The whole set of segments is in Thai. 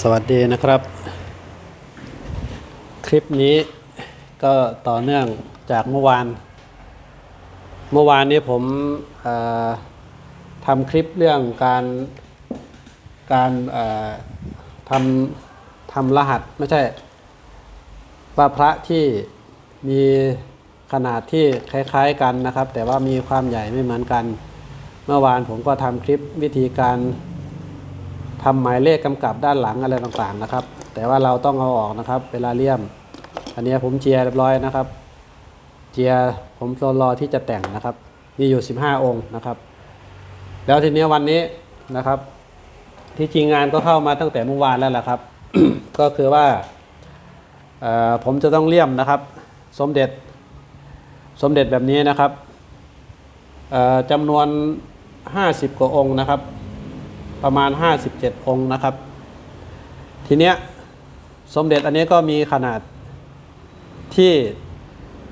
สวัสดีนะครับ คลิปนี้ก็ต่อเนื่องจากเมื่อวาน เมื่อวานนี้ผมทำคลิปเรื่องการการทำทำรหัสไม่ใช่ ว่าพระที่มีขนาดที่คล้ายๆกันนะครับ แต่ว่ามีความใหญ่ไม่เหมือนกัน เมื่อวานผมก็ทำคลิปวิธีการ ทำหมายเลขกำกับด้านหลังอะไรต่างๆนะครับ แต่ว่าเราต้องเอาออกนะครับ เวลาเลี่ยม อันนี้ผมเจียเรียบร้อยนะครับ เจียผมรอรอที่จะแต่งนะครับ มีอยู่ 15 องค์นะครับ แล้วทีนี้วันนี้นะครับ ที่จริงงานก็เข้ามาตั้งแต่เมื่อวานแล้วแหละครับ ก็คือว่าผมจะต้องเลี่ยมนะครับ สมเด็จสมเด็จแบบนี้นะครับจำนวน 50 กว่าองค์นะครับ ประมาณ 57 องค์นะครับ ทีเนี้ยสมเด็จอันนี้ก็มีขนาดที่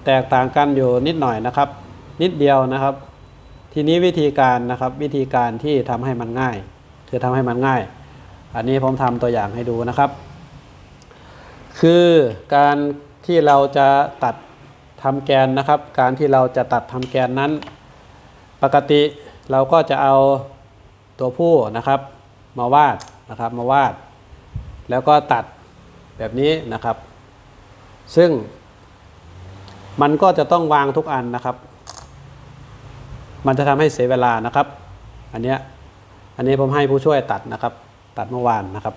แตกต่างกันอยู่นิดหน่อยนะครับ นิดเดียวนะครับ ทีนี้วิธีการนะครับวิธีการที่ทำให้มันง่าย คือทำให้มันง่าย อันนี้ผมทำตัวอย่างให้ดูนะครับ คือการที่เราจะตัดทำแกนนะครับ การที่เราจะตัดทำแกนนั้น ปกติเราก็จะเอา ตัวผู้นะครับ มาวาดนะครับมาวาด แล้วก็ตัดแบบนี้นะครับ ซึ่ง มันก็จะต้องวางทุกอันนะครับ มันจะทำให้เสียเวลานะครับ อันเนี้ยอันนี้ผมให้ผู้ช่วยตัดนะครับ ตัดเมื่อวานนะครับ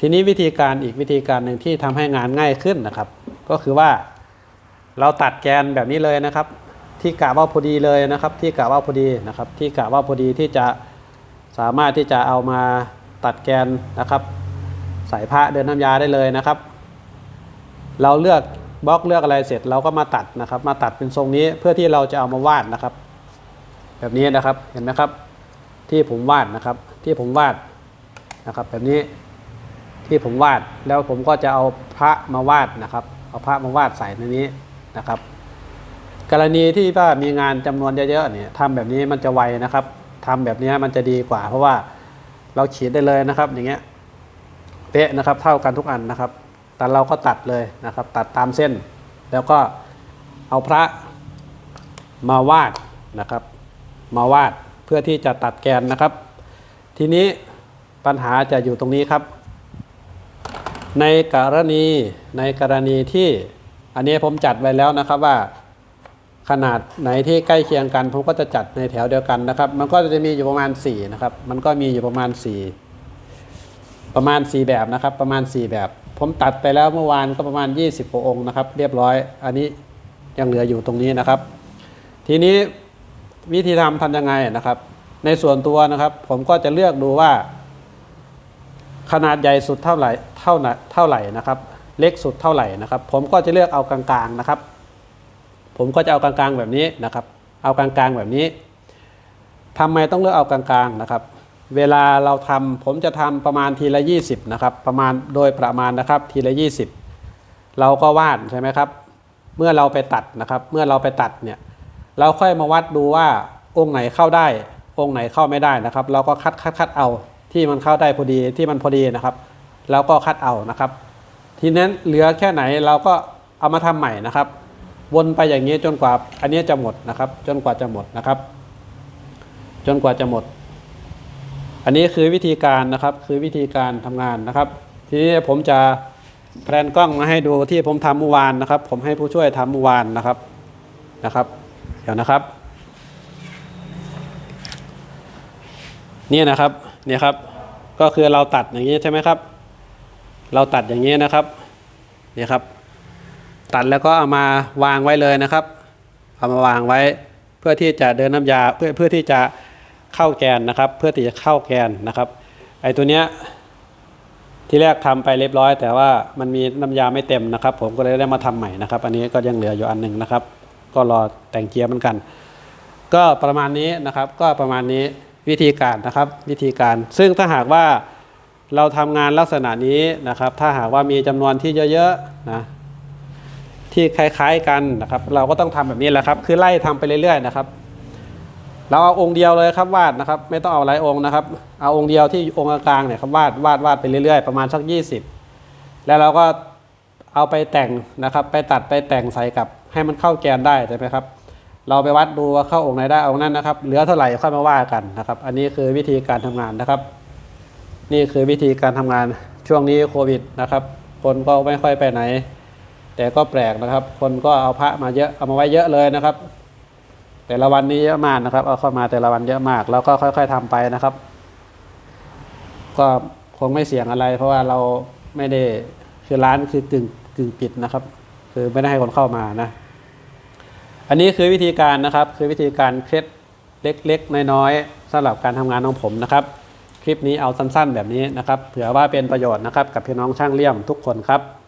ทีนี้วิธีการอีกวิธีการหนึ่งที่ทำให้งานง่ายขึ้นนะครับ ก็คือว่าเราตัดแกนแบบนี้เลยนะครับ ที่กะว่าพอดีเลยนะครับ ที่กะว่าพอดีนะครับ ที่กะว่าพอดีที่จะ สามารถที่จะเอามาตัดแกนนะครับใส่พระเดินน้ำยาได้เลยนะครับ เราเลือกบล็อกเลือกอะไรเสร็จเราก็มาตัดนะครับ มาตัดเป็นทรงนี้เพื่อที่เราจะเอามาวาดนะครับ แบบนี้นะครับเห็นไหมครับ ที่ผมวาดนะครับ ที่ผมวาดนะครับ แบบนี้ที่ผมวาดแล้วผมก็จะเอาพระมาวาดนะครับ เอาพระมาวาดใส่ในนี้นะครับ กรณีที่ว่ามีงานจำนวนเยอะๆเนี่ยทำแบบนี้มันจะไวนะครับ ทำแบบนี้มันจะดีกว่า เพราะว่าเราขีดได้เลยนะครับ อย่างเงี้ยเป๊ะนะครับเท่ากันทุกอันนะครับ แต่เราก็ตัดเลยนะครับ ตัดตามเส้น แล้วก็เอาพระมาวาดนะครับ มาวาดเพื่อที่จะตัดแกนนะครับ ทีนี้ปัญหาจะอยู่ตรงนี้ครับ ในกรณีในกรณีที่อันนี้ผมจัดไว้แล้วนะครับว่า ขนาดไหนที่ใกล้เคียงกันผมก็จะจัดในแถวเดียวกันนะครับ มันก็จะมีอยู่ประมาณ4นะครับ มันก็มีอยู่ประมาณ 4 ประมาณ 4 แบบนะครับ ประมาณ 4 แบบ ผมตัดไปแล้วเมื่อวานก็ประมาณ 20กว่าองค์นะครับ เรียบร้อย อันนี้ยังเหลืออยู่ตรงนี้นะครับ ทีนี้วิธีทำทำยังไงนะครับ ในส่วนตัวนะครับ ผมก็จะเลือกดูว่า ขนาดใหญ่สุดเท่าไหร่เท่าไหร่เท่าไหร่นะครับ เล็กสุดเท่าไหร่นะครับ ผมก็จะเลือกเอากลางๆนะครับ ผมก็จะเอากลางๆแบบนี้นะครับ เอากลางๆแบบนี้ทำไมต้องเลือกเอากลางๆนะครับ เวลาเราทำผมจะทำประมาณทีละ 20นะครับ ประมาณโดยประมาณนะครับทีละ 20 เราก็วาดใช่ไหมครับ เมื่อเราไปตัดนะครับ เมื่อเราไปตัดเนี่ยเราค่อยมาวัดดูว่าองค์ไหนเข้าได้ องค์ไหนเข้าไม่ได้นะครับ เราก็คัดคัดคัดเอาที่มันเข้าได้พอดีที่มันพอดีนะครับแล้วก็คัดเอานะครับ ทีนั้นเหลือแค่ไหนเราก็เอามาทำใหม่นะครับ วนไปอย่างนี้จนกว่าอันนี้จะหมดนะครับ จนกว่าจะหมดนะครับ จนกว่าจะหมด อันนี้คือวิธีการนะครับคือวิธีการทำงานนะครับ ทีนี้ผมจะแพลนกล้องมาให้ดูที่ผมทำเมื่อวานนะครับ ผมให้ผู้ช่วยทำเมื่อวานนะครับนะครับ เดี๋ยวนะครับ นี่นะครับเนี่ยครับ ก็คือเราตัดอย่างนี้ใช่ไหมครับ เราตัดอย่างนี้นะครับเนี่ยครับ ตัดแล้วก็เอามาวางไว้เลยนะครับ เอามาวางไว้เพื่อที่จะเดินน้ำยาเพื่อเพื่อที่จะเข้าแกนนะครับ เพื่อที่จะเข้าแกนนะครับ ไอ้ตัวเนี้ยที่แรกทำไปเรียบร้อย แต่ว่ามันมีน้ำยาไม่เต็มนะครับ ผมก็เลยได้มาทำใหม่นะครับ อันนี้ก็ยังเหลืออยู่อันหนึ่งนะครับ ก็รอแต่งเกียร์เหมือนกัน ก็ประมาณนี้นะครับ ก็ประมาณนี้วิธีการนะครับ วิธีการ ซึ่งถ้าหากว่าเราทำงานลักษณะนี้นะครับ ถ้าหากว่ามีจำนวนที่เยอะๆนะ ที่คล้ายๆกันนะครับ เราก็ต้องทำแบบนี้แหละครับ คือไล่ทำไปเรื่อยๆนะครับ เราเอาองค์เดียวเลยครับวาดนะครับ ไม่ต้องเอาหลายองค์นะครับ เอาองค์เดียวที่องค์กลางเนี่ยครับวาดวาดวาดไปเรื่อยๆประมาณสัก 20 แล้วเราก็เอาไปแต่งนะครับ ไปตัดไปแต่งใส่กับให้มันเข้าแกนได้ใช่ไหมครับ เราไปวัดดูว่าเข้าองค์ไหนได้องค์นั้นนะครับ เหลือเท่าไหร่ค่อยมาว่ากันนะครับ อันนี้คือวิธีการทำงานนะครับ นี่คือวิธีการทำงานช่วงนี้โควิดนะครับ คนก็ไม่ค่อยไปไหน แต่ก็แปลกนะครับ คนก็เอาพระมาเยอะเอามาไว้เยอะเลยนะครับ แต่ละวันนี้เยอะมากนะครับ เอาเข้ามาแต่ละวันเยอะมาก แล้วก็ค่อย ๆทำไปนะครับ ก็คงไม่เสี่ยงอะไร เพราะว่าเราไม่ได้คือร้านคือกึ่งกึ่งปิดนะครับ คือไม่ได้ให้คนเข้ามานะ อันนี้คือวิธีการนะครับ คือวิธีการเคล็ดเล็กๆน้อยๆสำหรับการทำงานของผมนะครับ คลิปนี้เอาสั้นๆแบบนี้นะครับ เผื่อว่าเป็นประโยชน์นะครับ กับพี่น้องช่างเลี่ยมทุกคนครับ